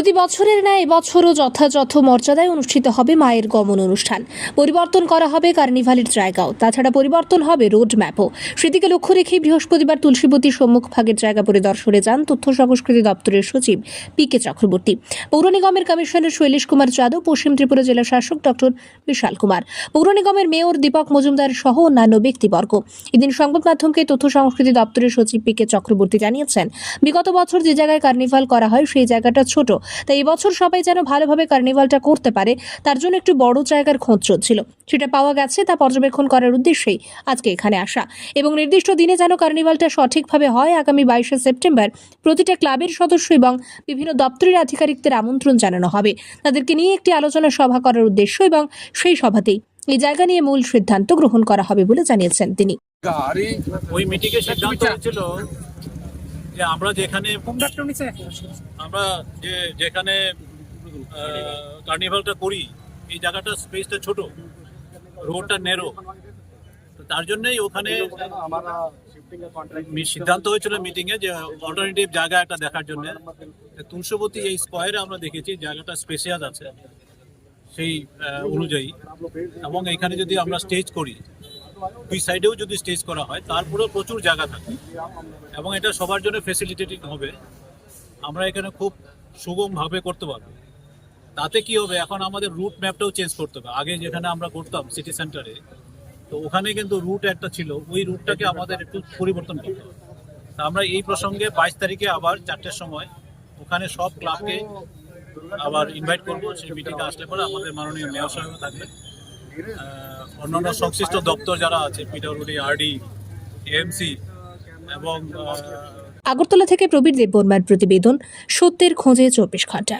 প্রতি বছরের ন্যায় এবছরও যথাযথ মর্যাদায় অনুষ্ঠিত হবে মায়ের গমন অনুষ্ঠান। পরিবর্তন করা হবে কার্নিভালের জায়গাও। তাছাড়া পরিবর্তন হবে রোড ম্যাপও। সেদিকে লক্ষ্য রেখে বৃহস্পতিবার তুলসীবতী সম্মুখ ভাগের জায়গা পরিদর্শনে যান তথ্য সংস্কৃতি দপ্তরের সচিব পি কে চক্রবর্তী। পৌর নিগমের কমিশনার শৈলেশ কুমার যাদব, পশ্চিম ত্রিপুরা জেলা শাসক ডক্টর বিশাল কুমার, পৌর নিগমের মেয়র দীপক মজুমদার সহ অন্যান্য ব্যক্তিবর্গ। এদিন সংবাদ মাধ্যমকে তথ্য সংস্কৃতি দপ্তরের সচিব পি কে চক্রবর্তী জানিয়েছেন, বিগত বছর যে জায়গায় কার্নিভাল করা হয়, সেই জায়গাটা ছোট। তাই এবছর সবাই যেন ভালোভাবে কার্নিভালটা করতে পারে তার জন্য একটু বড় জায়গার খোঁজ চলছিল। সেটা পাওয়া গেছে তা পর্যবেক্ষণ করার উদ্দেশ্যেই আজকে এখানে আসা। এবং নির্দিষ্ট দিনে যেন কার্নিভালটা সঠিকভাবে হয় আগামী বাইশে সেপ্টেম্বর প্রতিটা ক্লাবের সদস্য এবং বিভিন্ন দপ্তরের আধিকারিকদের আমন্ত্রণ জানানো হবে। তাদেরকে নিয়ে একটি আলোচনা সভা করার উদ্দেশ্য এবং সেই সভাতেই এই জায়গা নিয়ে মূল সিদ্ধান্ত গ্রহণ করা হবে বলে জানিয়েছেন তিনি। ওই মিটিংয়ে সিদ্ধান্ত হয়েছিল যে আমরা যেখানে আমরা যে যেখানে কার্নিভালটা করি এই জায়গাটা স্পেসটা ছোট রোডটা নেরো তার জন্যই ওখানে মি- সিদ্ধান্ত হয়েছিল মিটিংয়ে যে অল্টারনেটিভ জায়গা একটা দেখার জন্য। তুলসবতী এই স্কোয়ারে আমরা দেখেছি জায়গাটা স্পেশিয়াস আছে সেই অনুযায়ী। এবং এখানে যদি আমরা স্টেজ করি দুই সাইডেও যদি স্টেজ করা হয়, তারপরেও প্রচুর জায়গা থাকে এবং এটা সবার জন্য ফেসিলিটেটিং হবে। আমরা এখানে খুব সুগমভাবে করতে পারব। তাতে কি হবে? এখন আমাদের রুট ম্যাপটাও চেঞ্জ করতে হবে। আগে যেখানে আমরা করতাম সিটি সেন্টারে তো ওখানে কিন্তু রুট একটা ছিল। ওই রুটটাকে আমাদের একটু পরিবর্তন করতে হবে। তা আমরা এই প্রসঙ্গে বাইশ তারিখে আবার চারটের সময় ওখানে সব ক্লাবকে আবার ইনভাইট করব। সেই মিটিংয়ে আসলে পরে আমাদের মাননীয় মেয়র সাহেব থাকবে অন্যান্য সংশ্লিষ্ট দপ্তর যারা আছে পিডব্লিউডি আরডি এএমসি এবং আগরতলা থেকে প্রবীর দেববর্মার প্রতিবেদন, সত্যের খোঁজে চব্বিশ ঘণ্টা।